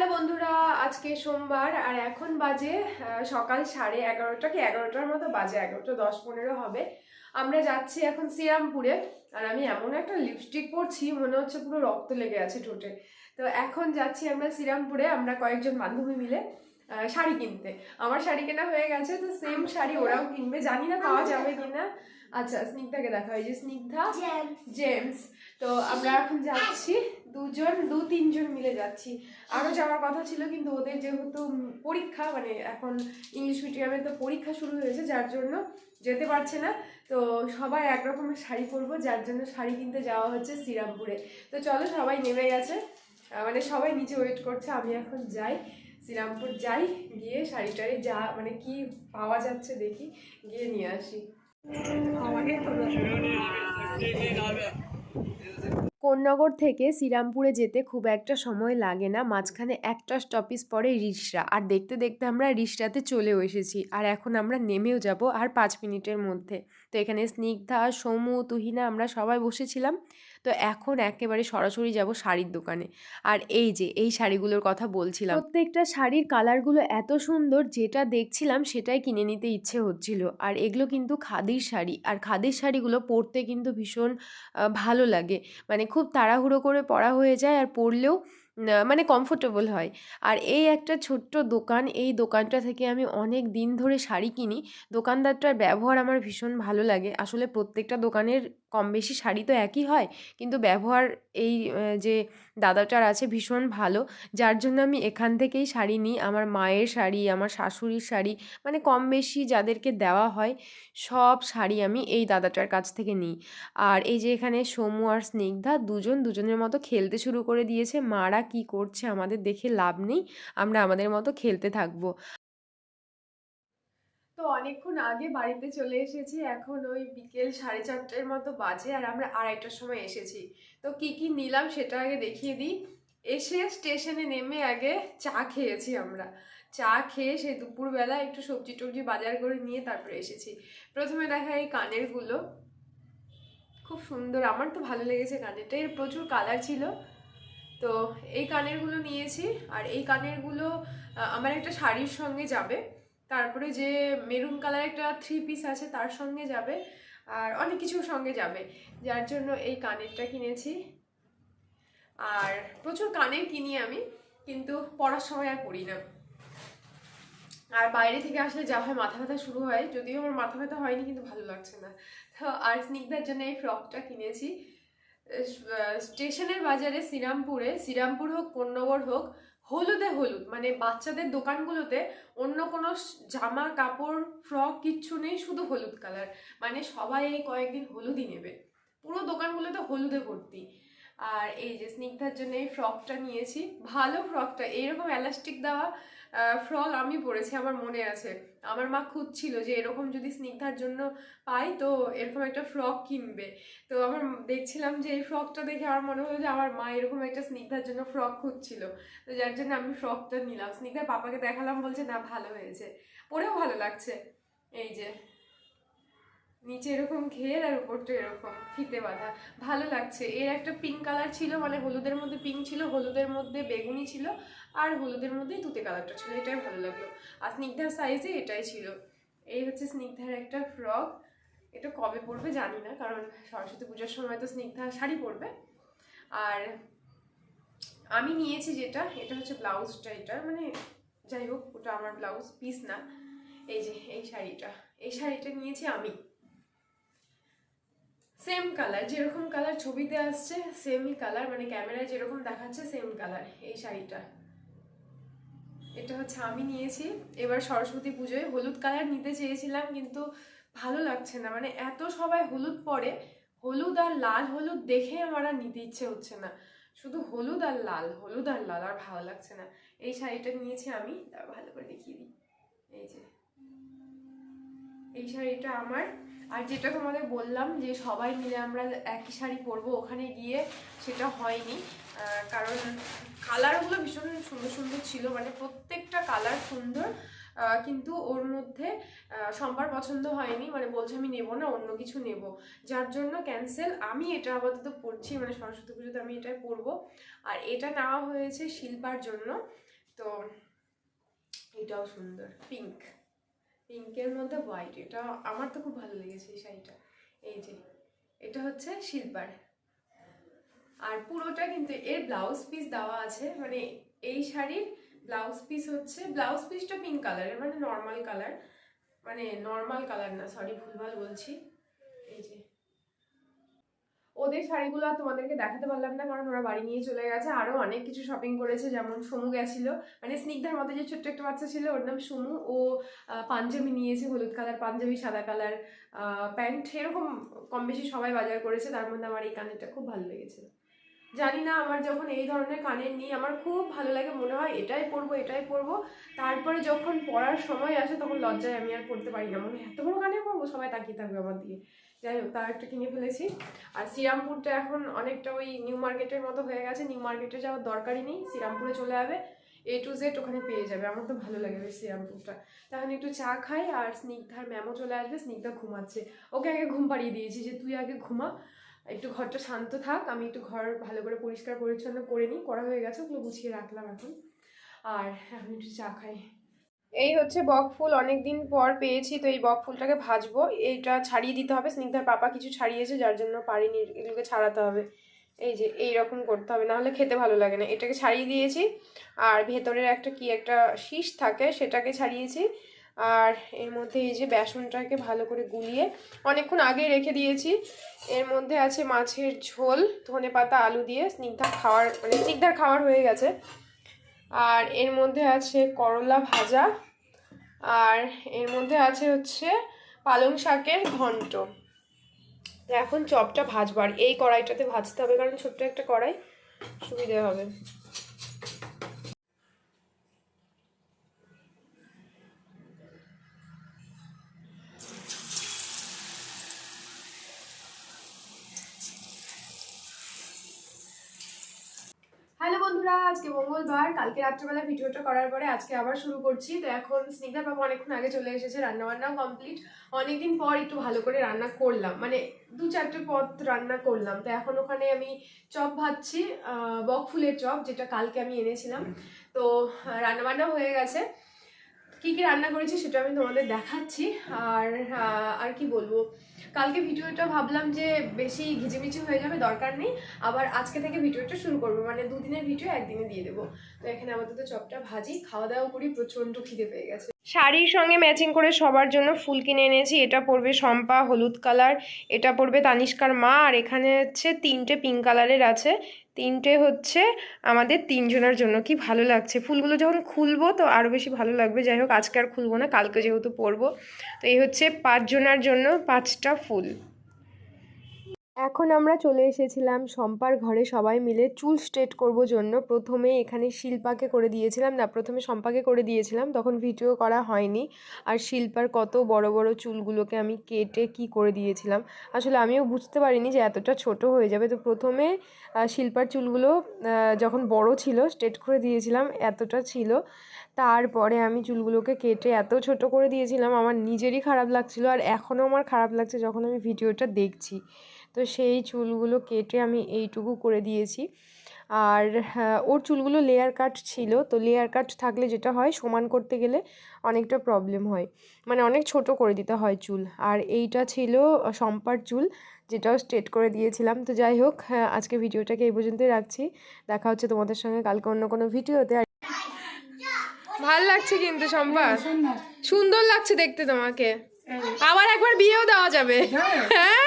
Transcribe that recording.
Hello বন্ধুরা আজকে সোমবার আর এখন বাজে সকাল সাড়ে এগারোটা কি এগারোটার মতো বাজে এগারোটা দশ পনেরো হবে। আমরা যাচ্ছি এখন শ্রীরামপুরে আর আমি এমন একটা লিপস্টিক পরছি মনে হচ্ছে পুরো রক্ত লেগে আছে ঠোঁটে। তো এখন যাচ্ছি আমরা শ্রীরামপুরে আমরা কয়েকজন বান্ধবী মিলে শাড়ি কিনতে। আমার শাড়ি কেনা হয়ে গেছে তো সেম শাড়ি ওরাও কিনবে। জানি না পাওয়া যাবে কিনা। আচ্ছা স্নিগ্ধাকে দেখা হয় যে স্নিগ্ধা জেমস তো আমরা এখন যাচ্ছি। দুজন, দু তিনজন মিলে যাচ্ছি। আরও যাওয়ার কথা ছিল, কিন্তু ওদের যেহেতু পরীক্ষা মানে এখন ইংলিশ মিডিয়ামে তো পরীক্ষা শুরু হয়েছে, যার জন্য যেতে পারছে না। তো সবাই এক রকমের শাড়ি পরবো, যার জন্য শাড়ি কিনতে যাওয়া হচ্ছে শ্রীরামপুরে। তো চলো, সবাই নেমে গেছে। মানে সবাই নিচে ওয়েট করছে, আমি এখন যাই। শ্রীরামপুর যাই, গিয়ে শাড়ি টাড়ি যা মানে কি পাওয়া যাচ্ছে দেখি, গিয়ে নিয়ে আসি। কোন্নগর থেকে শ্রীরামপুরে যেতে খুব একটা সময় লাগে না। মাঝখানে একটা স্টপিস পরে রিসরা। আর দেখতে দেখতে আমরা রিসরাতে চলেও এসেছি। আর এখন আমরা নেমেও যাব আর পাঁচ মিনিটের মধ্যে। তো এখানে স্নিগ্ধা সমু তুহিনা আমরা সবাই বসেছিলাম। তো এখন একেবারে সরাসরি যাব শাড়ির দোকানে। আর এই যে, এই শাড়িগুলোর কথা বলছিলাম। প্রত্যেকটা শাড়ির কালারগুলো এত সুন্দর যেটা দেখছিলাম সেটাই কিনে নিতে ইচ্ছে হচ্ছিল। আর এগুলো কিন্তু খাদির শাড়ি। আর খাদির শাড়িগুলো পরতে কিন্তু ভীষণ ভালো লাগে। মানে খুব তাড়াহুড়ো করে পরা হয়ে যায় আর পরলেও মানে কমফোর্টেবল হয়। আর এই একটা ছোট্ট দোকান, এই দোকানটা থেকে আমি অনেক দিন ধরে শাড়ি কিনি। দোকানদারটার ব্যবহার আমার ভীষণ ভালো লাগে। আসলে প্রত্যেকটা দোকানের কম বেশি শাড়ি তো একই হয়, কিন্তু ব্যবহার এই যে দাদাটার আছে ভীষণ ভালো। যার জন্য আমি এখান থেকেই শাড়ি নিই। আমার মায়ের শাড়ি, আমার শাশুড়ির শাড়ি মানে কম বেশি যাদেরকে দেওয়া হয়, সব শাড়ি আমি এই দাদাটার কাছ থেকে নিই। আর এই যে এখানে সমু আর স্নিগ্ধা, দুজন দুজনের মতো খেলতে শুরু করে দিয়েছে। মারা কি করছে আমাদের দেখে লাভ নেই, আমরা আমাদের মতো খেলতে থাকব। তো অনেকক্ষণ আগে বাড়িতে চলে এসেছি, এখন ওই বিকেল সাড়ে চারটের মতো বাজে আর আমরা আড়াইটার সময় এসেছি। তো কি কি নিলাম সেটা আগে দেখিয়ে দিই। এসে স্টেশনে নেমে আগে চা খেয়েছি আমরা। চা খেয়ে সেই দুপুরবেলা একটু সবজি টবজি বাজার করে নিয়ে তারপরে এসেছি। প্রথমে দেখা এই কানেরগুলো খুব সুন্দর, আমার তো ভালো লেগেছে কানেরটা। এর প্রচুর কালার ছিল। তো এই কানেরগুলো নিয়েছি আর এই কানেরগুলো আমার একটা শাড়ির সঙ্গে যাবে। তারপরে যে মেরুন কালার একটা থ্রি পিস আছে তার সঙ্গে যাবে আর অনেক কিছুর সঙ্গে যাবে। যার জন্য এই কানেরটা কিনেছি। আর প্রচুর কানের কিনি আমি, কিন্তু পড়ার সময় আর পড়ি না। আর বাইরে থেকে আসলে যা হয় মাথা ব্যথা শুরু হয়, যদিও আমার মাথা ব্যথা হয়নি, কিন্তু ভালো লাগছে না। তো আর স্নিগ্ধার জন্য এই ফ্রকটা কিনেছি। স্টেশনের বাজারে শ্রীরামপুরে, শ্রীরামপুর হোক পণ্যগর হোক, হলুদে হলুদ মানে বাচ্চাদের দোকানগুলোতে অন্য কোনো জামা, কাপড়, ফ্রক কিচ্ছু নেই, শুধু হলুদ কালার। মানে সবাই এই কয়েকদিন হলুদই নেবে। পুরো দোকানগুলোতে হলুদে ভর্তি। আর এই যে স্নিগ্ধার জন্য এই ফ্রকটা নিয়েছি, ভালো ফ্রকটা, এইরকম এলাস্টিক দেওয়া ফ্রক আমি পরেছি, আমার মনে আছে। আমার মা খুঁজছিল যে এরকম যদি স্নিগ্ধার জন্য পাই, তো এরকম একটা ফ্রক কিনবে। তো আমার দেখছিলাম যে এই ফ্রকটা দেখে আমার মনে হলো যে আমার মা এরকম একটা স্নিগ্ধার জন্য ফ্রক খুঁজছিল। তো যার জন্য আমি ফ্রকটা নিলাম। স্নিগ্ধার পাপাকে দেখালাম, বলছে, না, ভালো হয়েছে। পরেও ভালো লাগছে। এই যে নিচে এরকম ঘের আর উপরটা এরকম ফিতে বাঁধা। ভালো লাগছে। এর একটা পিঙ্ক কালার ছিল মানে হলুদের মধ্যে পিঙ্ক ছিল, হলুদের মধ্যে বেগুনি ছিল, আর হলুদের মধ্যে তুতে কালারটা ছিল। এটাই ভালো লাগল। আর স্নিগ্ধার সাইজে এটাই ছিল। এই হচ্ছে স্নিগ্ধার একটা ফ্রক এটা কবে পরবে জানি না, কারণ সরস্বতী পুজোর সময় তো স্নিগ্ধা শাড়ি পরবে। আর আমি নিয়েছি যেটা, এটা হচ্ছে ব্লাউজটা এটা। মানে যাই হোক, ওটা আমার ব্লাউজ পিস না। এই যে, এই শাড়িটা। এই শাড়িটা নিয়েছি আমি। সেম কালার যেরকম কালার ছবিতে আসছে সেমই কালার মানে ক্যামেরায় যেরকম দেখাচ্ছে সেম কালার এই শাড়িটা। এটা হচ্ছে আমি নিয়েছি। এবার সরস্বতী পুজোয় হলুদ কালার নিতে চেয়েছিলাম, কিন্তু ভালো লাগছে না। মানে এত সবাই হলুদ পরে, হলুদ আর লাল হলুদ দেখে আমার আর নিতে ইচ্ছে হচ্ছে না। শুধু হলুদ আর লাল, হলুদ আর লাল, আর ভালো লাগছে না। এই শাড়িটা নিয়েছি আমি ভালো করে দেখিয়ে দিই। এই যে। এই শাড়িটা আমার। আর যেটা তোমাদের বললাম যে সবাই মিলে আমরা একই শাড়ি পরবো ওখানে গিয়ে, সেটা হয়নি। কারণ কালারগুলো ভীষণ সুন্দর সুন্দর ছিল মানে প্রত্যেকটা কালার সুন্দর কিন্তু ওর মধ্যে সম্পার পছন্দ হয়নি মানে বলছে আমি নেব না, অন্য কিছু নেব। যার জন্য ক্যান্সেল আমি এটা আপাতত পড়ছি মানে সরস্বতী পুজোতে আমি এটাই পরবো। আর এটা নেওয়া হয়েছে শিল্পার জন্য, তো এটাও সুন্দর পিঙ্ক পিঙ্কের মধ্যে হোয়াইট এটা আমার তো খুব ভালো লেগেছে এই শাড়িটা। এই যে, এটা হচ্ছে শিল্পার আর পুরোটা কিন্তু এর ব্লাউজ পিস দেওয়া আছে মানে এই শাড়ির ব্লাউজ পিস হচ্ছে ব্লাউজ পিসটা পিঙ্ক কালারের মানে নর্মাল কালার মানে নর্মাল কালার না সরি ভুলভাল বলছি। এই যে ওদের শাড়িগুলো আর তোমাদেরকে দেখাতে পারলাম না, কারণ ওরা বাড়ি নিয়ে চলে গেছে। আরও অনেক কিছু শপিং করেছে, যেমন সমু গেছিল। মানে স্নিগ্ধার মধ্যে যে ছোট্ট একটা বাচ্চা ছিল, ওর নাম সমু ও পাঞ্জাবি নিয়েছে, হলুদ কালার, পাঞ্জাবি, সাদা কালার প্যান্ট। এরকম কম বেশি সবাই বাজার করেছে। তার মধ্যে আমার এই কানেরটা খুব ভালো লেগেছে জানি না আমার যখন এই ধরনের কানের নিই আমার খুব ভালো লাগে, মনে হয় এটাই পরবো এটাই পরবো। তারপরে যখন পরার সময় আসে, তখন লজ্জায় আমি আর পড়তে পারি না। মনে হয়, এত বড় কানে পরবো? সবাই তাকিয়ে থাকবে আমার দিয়ে যাই হোক তার একটা কিনে ফেলেছি। আর শ্রীরামপুরটা এখন অনেকটা ওই নিউ মার্কেটের মতো হয়ে গেছে। নিউ মার্কেটে যাওয়ার দরকারই নেই, শ্রীরামপুরে চলে যাবে। এ টু জেড ওখানে পেয়ে যাবে। আমার তো ভালো লাগে বেশ শ্রীরামপুরটা। তখন একটু চা খাই আর স্নিগ্ধার ম্যামও চলে আসবে। স্নিগ্ধা ঘুমাচ্ছে। ওকে আগে ঘুম পাড়িয়ে দিয়েছি যে তুই আগে ঘুমা। একটু ঘরটা শান্ত থাক। আমি একটু ঘর ভালো করে পরিষ্কার পরিচ্ছন্ন করে নিই। করা হয়ে গেছে, ওগুলো গুছিয়ে রাখলাম এখন। আর এখন একটু চা খাই। এই হচ্ছে বক ফুল অনেক দিন পর পেয়েছি, তো এই বক ফুলটাকে ভাজবো। এইটা ছাড়িয়ে দিতে হবে, স্নিগ্ধার পাপা কিছু ছাড়িয়েছে, যার জন্য পারিনি, এগুলোকে ছাড়াতে হবে। এই যে এই রকম করতে হবে, নাহলে খেতে ভালো লাগে না। এটাকে ছাড়িয়ে দিয়েছি, আর ভেতরের একটা কি একটা শীষ থাকে, সেটাকে ছাড়িয়েছি। আর এর মধ্যে এই যে বেসনটাকে ভালো করে গুলিয়ে, অনেকক্ষণ আগে রেখে দিয়েছি। এর মধ্যে আছে মাছের ঝোল ধনে পাতা আলু দিয়ে স্নিগ্ধার খাওয়ার মানে স্নিগ্ধার খাওয়ার হয়ে গেছে। আর এর মধ্যে আছে করলা ভাজা, আর এর মধ্যে আছে হচ্ছে পালং শাকের ঘন্ট। এখন চপটা ভাজবার এই কড়াইটাতে ভাজতে হবে, কারণ ছোট্ট একটা কড়াই, সুবিধে হবে। হ্যালো বন্ধুরা, আজকে মঙ্গলবার। কালকে রাত্রেবেলা ভিডিওটা করার পরে আজকে আবার শুরু করছি। তো এখন স্নিগ্ধা বাবু অনেকক্ষণ আগে চলে এসেছে, রান্নাবান্নাও কমপ্লিট অনেকদিন পর একটু ভালো করে রান্না করলাম। মানে দু চারটে পদ রান্না করলাম। তো এখন ওখানে আমি চপ ভাজছি বক ফুলের চপ, যেটা কালকে আমি এনেছিলাম। তো রান্নাবান্না হয়ে গেছে। কি কি রান্না করেছি সেটা আমি তোমাদের দেখাচ্ছি। আর আর কি বলব? কালকে ভিডিওটা ভাবলাম যে বেশি ঘিচিমিচি হয়ে যাবে দরকার নেই। আবার আজকে থেকে ভিডিওটা শুরু করব। মানে দুদিনের ভিডিও একদিনে দিয়ে দেবো। তো এখানে আপাতত চপটা ভাজি। খাওয়া দাওয়া করি, প্রচণ্ড খিদে পেয়ে গেছে। শাড়ির সঙ্গে ম্যাচিং করে সবার জন্য ফুল কিনে এনেছি। এটা পড়বে শম্পা, হলুদ কালার, এটা পড়বে তানিষ্কার মা, আর এখানে হচ্ছে তিনটে পিঙ্ক কালারের আছে। তিনটে হচ্ছে আমাদের তিনজনের জন্য। কি ভালো লাগছে? ফুলগুলো যখন খুলবো তো আরও বেশি ভালো লাগবে। যাই হোক, আজকে আর খুলবো না, কালকে যেহেতু পরবো। তো এই হচ্ছে পাঁচজনের জন্য পাঁচটা ফুল। এখন আমরা চলে এসেছিলাম শম্পার ঘরে, সবাই মিলে চুল স্ট্রেট করব জন্য। প্রথমে এখানে শিল্পাকে করে দিয়েছিলাম। না, প্রথমে শম্পাকে করে দিয়েছিলাম, তখন ভিডিও করা হয়নি। আর শিল্পার কত বড় বড় চুলগুলোকে আমি কেটে কি করে দিয়েছিলাম। আসলে আমিও বুঝতে পারিনি যে এতটা ছোট হয়ে যাবে। তো প্রথমে শিল্পার চুলগুলো যখন বড় ছিল, স্ট্রেট করে দিয়েছিলাম, এতটা ছিল। তারপরে আমি চুলগুলোকে কেটে এত ছোট করে দিয়েছিলাম আমার নিজেরই খারাপ লাগছিল আর এখনও আমার খারাপ লাগছে যখন আমি ভিডিওটা দেখছি। তো সেই চুলগুলো কেটে আমি এইটুকু করে দিয়েছি। আর হ্যাঁ, ওর চুলগুলো লেয়ার কাট ছিল তো লেয়ার কাট থাকলে যেটা হয় সমান করতে গেলে অনেকটা প্রবলেম হয়। মানে অনেক ছোট করে দিতে হয় চুল। আর এইটা ছিল আহ, শম্পার চুল যেটাও স্ট্রেট করে দিয়েছিলাম। তো যাই হোক হ্যাঁ, আজকে ভিডিওটাকে এই পর্যন্তই রাখছি। দেখা হচ্ছে তোমাদের সঙ্গে কালকে অন্য কোনো ভিডিওতে। ভালো লাগছে কিন্তু শম্পা সুন্দর লাগছে দেখতে তোমাকে। আবার একবার বিয়েও দেওয়া যাবে। হ্যাঁ?